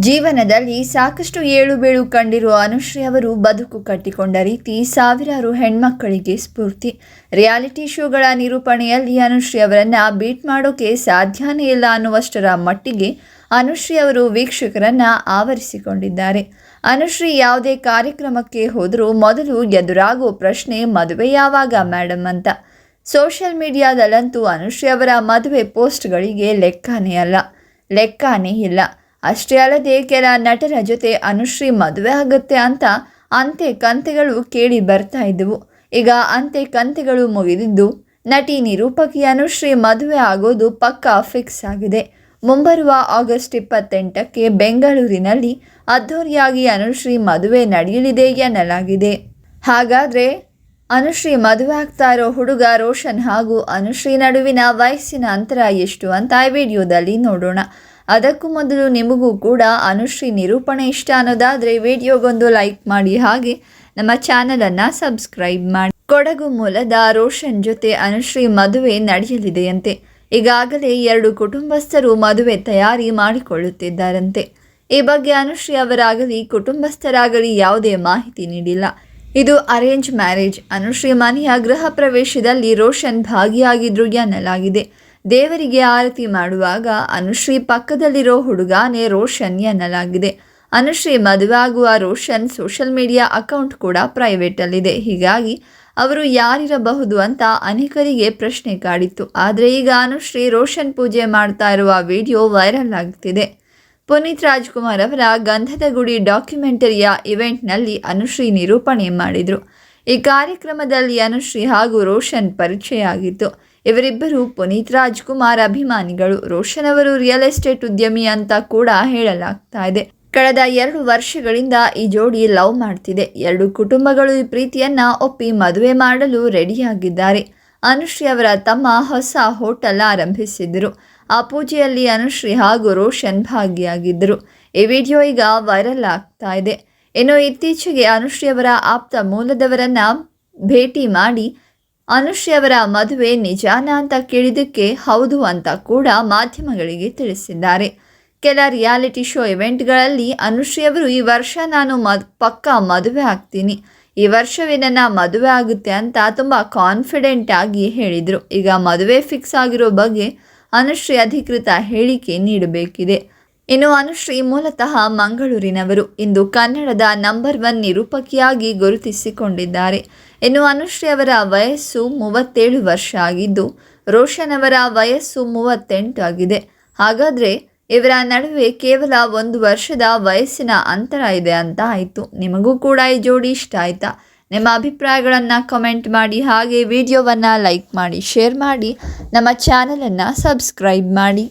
ಜೀವನದಲ್ಲಿ ಸಾಕಷ್ಟು ಏಳು ಬೀಳು ಕಂಡಿರುವ ಅನುಶ್ರೀ ಅವರು ಬದುಕು ಕಟ್ಟಿಕೊಂಡ ರೀತಿ ಸಾವಿರಾರು ಹೆಣ್ಮಕ್ಕಳಿಗೆ ಸ್ಫೂರ್ತಿ. ರಿಯಾಲಿಟಿ ಶೋಗಳ ನಿರೂಪಣೆಯಲ್ಲಿ ಅನುಶ್ರೀ ಅವರನ್ನ ಬೀಟ್ ಮಾಡೋಕೆ ಸಾಧ್ಯನೇ ಇಲ್ಲ ಅನ್ನುವಷ್ಟರ ಮಟ್ಟಿಗೆ ಅನುಶ್ರೀ ಅವರು ವೀಕ್ಷಕರನ್ನ ಆವರಿಸಿಕೊಂಡಿದ್ದಾರೆ. ಅನುಶ್ರೀ ಯಾವುದೇ ಕಾರ್ಯಕ್ರಮಕ್ಕೆ ಹೋದರೂ ಮೊದಲು ಎದುರಾಗೋ ಪ್ರಶ್ನೆ ಮದುವೆ ಯಾವಾಗ ಮೇಡಮ್ ಅಂತ. ಸೋಷಿಯಲ್ ಮೀಡಿಯಾದಲ್ಲಂತೂ ಅನುಶ್ರೀ ಅವರ ಮದುವೆ ಪೋಸ್ಟ್ಗಳಿಗೆ ಲೆಕ್ಕನೇ ಅಲ್ಲ. ಲೆಕ್ಕನೇ ಇಲ್ಲ. ಅಷ್ಟೇ ಅಲ್ಲದೆ ಕೆಲ ನಟರ ಜೊತೆ ಅನುಶ್ರೀ ಮದುವೆ ಆಗುತ್ತೆ ಅಂತ ಅಂತೆ ಕಂತೆಗಳು ಕೇಳಿ ಬರ್ತಾ ಇದ್ದವು. ಈಗ ಅಂತೆ ಕಂತೆಗಳು ಮುಗಿದಿದ್ದು, ನಟಿ ನಿರೂಪಕಿ ಅನುಶ್ರೀ ಮದುವೆ ಆಗೋದು ಪಕ್ಕಾ ಫಿಕ್ಸ್ ಆಗಿದೆ. ಮುಂಬರುವ ಆಗಸ್ಟ್ ಇಪ್ಪತ್ತೆಂಟಕ್ಕೆ ಬೆಂಗಳೂರಿನಲ್ಲಿ ಅದ್ಧೂರಿಯಾಗಿ ಅನುಶ್ರೀ ಮದುವೆ ನಡೆಯಲಿದೆ ಎನ್ನಲಾಗಿದೆ. ಹಾಗಾದರೆ ಅನುಶ್ರೀ ಮದುವೆ ಆಗ್ತಾ ಇರೋ ಹುಡುಗ ರೋಷನ್ ಹಾಗೂ ಅನುಶ್ರೀ ನಡುವಿನ ವಯಸ್ಸಿನ ಅಂತರ ಎಷ್ಟು ಅಂತ ಈ ವಿಡಿಯೋದಲ್ಲಿ ನೋಡೋಣ. ಅದಕ್ಕೂ ಮೊದಲು ನಿಮಗೂ ಕೂಡ ಅನುಶ್ರೀ ನಿರೂಪಣೆ ಇಷ್ಟ ಅನ್ನೋದಾದರೆ ವಿಡಿಯೋಗೊಂದು ಲೈಕ್ ಮಾಡಿ ಹಾಗೆ ನಮ್ಮ ಚಾನಲನ್ನು ಸಬ್ಸ್ಕ್ರೈಬ್ ಮಾಡಿ. ಕೊಡಗು ಮೂಲದ ರೋಷನ್ ಜೊತೆ ಅನುಶ್ರೀ ಮದುವೆ ನಡೆಯಲಿದೆಯಂತೆ. ಈಗಾಗಲೇ ಎರಡು ಕುಟುಂಬಸ್ಥರು ಮದುವೆ ತಯಾರಿ ಮಾಡಿಕೊಳ್ಳುತ್ತಿದ್ದಾರಂತೆ. ಈ ಬಗ್ಗೆ ಅನುಶ್ರೀ ಅವರಾಗಲಿ ಕುಟುಂಬಸ್ಥರಾಗಲಿ ಯಾವುದೇ ಮಾಹಿತಿ ನೀಡಿಲ್ಲ. ಇದು ಅರೇಂಜ್ ಮ್ಯಾರೇಜ್ ಅನುಶ್ರೀ ಮನೆಯ ಗೃಹ ಪ್ರವೇಶದಲ್ಲಿ ರೋಷನ್ ಭಾಗಿಯಾಗಿದ್ರು ಎನ್ನಲಾಗಿದೆ. ದೇವರಿಗೆ ಆರತಿ ಮಾಡುವಾಗ ಅನುಶ್ರೀ ಪಕ್ಕದಲ್ಲಿರೋ ಹುಡುಗಾನೇ ರೋಷನ್ ಎನ್ನಲಾಗಿದೆ. ಅನುಶ್ರೀ ಮದುವೆ ರೋಷನ್ ಸೋಷಿಯಲ್ ಮೀಡಿಯಾ ಅಕೌಂಟ್ ಕೂಡ ಪ್ರೈವೇಟಲ್ಲಿದೆ ಹೀಗಾಗಿ ಅವರು ಯಾರಿರಬಹುದು ಅಂತ ಅನೇಕರಿಗೆ ಪ್ರಶ್ನೆ ಕಾಡಿತ್ತು. ಆದರೆ ಈಗ ಅನುಶ್ರೀ ರೋಷನ್ ಪೂಜೆ ಮಾಡ್ತಾ ಇರುವ ವಿಡಿಯೋ ವೈರಲ್ ಆಗುತ್ತಿದೆ ಪುನೀತ್ ರಾಜ್ಕುಮಾರ್ ಅವರ ಗಂಧದ ಗುಡಿ ಡಾಕ್ಯುಮೆಂಟರಿಯ ಇವೆಂಟ್ನಲ್ಲಿ ಅನುಶ್ರೀ ನಿರೂಪಣೆ ಮಾಡಿದರು. ಈ ಕಾರ್ಯಕ್ರಮದಲ್ಲಿ ಅನುಶ್ರೀ ಹಾಗೂ ರೋಷನ್ ಪರಿಚಯ ಆಗಿತ್ತು ಇವರಿಬ್ಬರು ಪುನೀತ್ ರಾಜ್ಕುಮಾರ್ ಅಭಿಮಾನಿಗಳು. ರೋಷನ್ ಅವರು ರಿಯಲ್ ಎಸ್ಟೇಟ್ ಉದ್ಯಮಿ ಅಂತ ಕೂಡ ಹೇಳಲಾಗ್ತಾ ಇದೆ. ಕಳೆದ ಎರಡು ವರ್ಷಗಳಿಂದ ಈ ಜೋಡಿ ಲವ್ ಮಾಡ್ತಿದೆ. ಎರಡು ಕುಟುಂಬಗಳು ಈ ಪ್ರೀತಿಯನ್ನ ಒಪ್ಪಿ ಮದುವೆ ಮಾಡಲು ರೆಡಿಯಾಗಿದ್ದಾರೆ. ಅನುಶ್ರೀ ಅವರ ತಮ್ಮ ಹೊಸ ಹೋಟೆಲ್ ಆರಂಭಿಸಿದ್ದರು ಆ ಪೂಜೆಯಲ್ಲಿ ಅನುಶ್ರೀ ಹಾಗೂ ರೋಷನ್ ಭಾಗಿಯಾಗಿದ್ದರು. ಈ ವಿಡಿಯೋ ಈಗ ವೈರಲ್ ಆಗ್ತಾ ಇದೆ. ಇನ್ನು ಇತ್ತೀಚೆಗೆ ಅನುಶ್ರೀ ಅವರ ಆಪ್ತ ಮೂಲದವರನ್ನ ಭೇಟಿ ಮಾಡಿ, ಅನುಶ್ರೀ ಅವರ ಮದುವೆ ನಿಜಾನ ಅಂತ ಕೇಳಿದ್ದಕ್ಕೆ ಹೌದು ಅಂತ ಕೂಡ ಮಾಧ್ಯಮಗಳಿಗೆ ತಿಳಿಸಿದ್ದಾರೆ. ಕೆಲ ರಿಯಾಲಿಟಿ ಶೋ ಇವೆಂಟ್ಗಳಲ್ಲಿ ಅನುಶ್ರೀ ಅವರು, ಈ ವರ್ಷ ನಾನು ಮದ್, ಪಕ್ಕಾ ಮದುವೆ ಆಗ್ತೀನಿ. ಈ ವರ್ಷವೇ ನನ್ನ ಮದುವೆ ಆಗುತ್ತೆ ಅಂತ ತುಂಬ ಕಾನ್ಫಿಡೆಂಟ್ ಆಗಿ ಹೇಳಿದರು. ಈಗ ಮದುವೆ ಫಿಕ್ಸ್ ಆಗಿರೋ ಬಗ್ಗೆ ಅನುಶ್ರೀ ಅಧಿಕೃತ ಹೇಳಿಕೆ ನೀಡಬೇಕಿದೆ. ಇನ್ನು ಅನುಶ್ರೀ ಮೂಲತಃ ಮಂಗಳೂರಿನವರು. ಇಂದು ಕನ್ನಡದ ನಂಬರ್ ಒನ್ ನಿರೂಪಕಿಯಾಗಿ ಗುರುತಿಸಿಕೊಂಡಿದ್ದಾರೆ. ಇನ್ನು ಅನುಶ್ರೀ ಅವರ ವಯಸ್ಸು ಮೂವತ್ತೇಳು ವರ್ಷ ಆಗಿದ್ದು, ರೋಷನ್ ಅವರ ವಯಸ್ಸು ಮೂವತ್ತೆಂಟು ಆಗಿದೆ. ಹಾಗಾದರೆ ಇವರ ನಡುವೆ ಕೇವಲ ಒಂದು ವರ್ಷದ ವಯಸ್ಸಿನ ಅಂತರ ಇದೆ ಅಂತ ಆಯಿತು. ನಿಮಗೂ ಕೂಡ ಈ ಜೋಡಿ ಇಷ್ಟ ಆಯಿತಾ? ನಿಮ್ಮ ಅಭಿಪ್ರಾಯಗಳನ್ನು ಕಮೆಂಟ್ ಮಾಡಿ ಹಾಗೆ ವಿಡಿಯೋವನ್ನು ಲೈಕ್ ಮಾಡಿ ಶೇರ್ ಮಾಡಿ ನಮ್ಮ ಚಾನಲನ್ನು ಸಬ್ಸ್ಕ್ರೈಬ್ ಮಾಡಿ.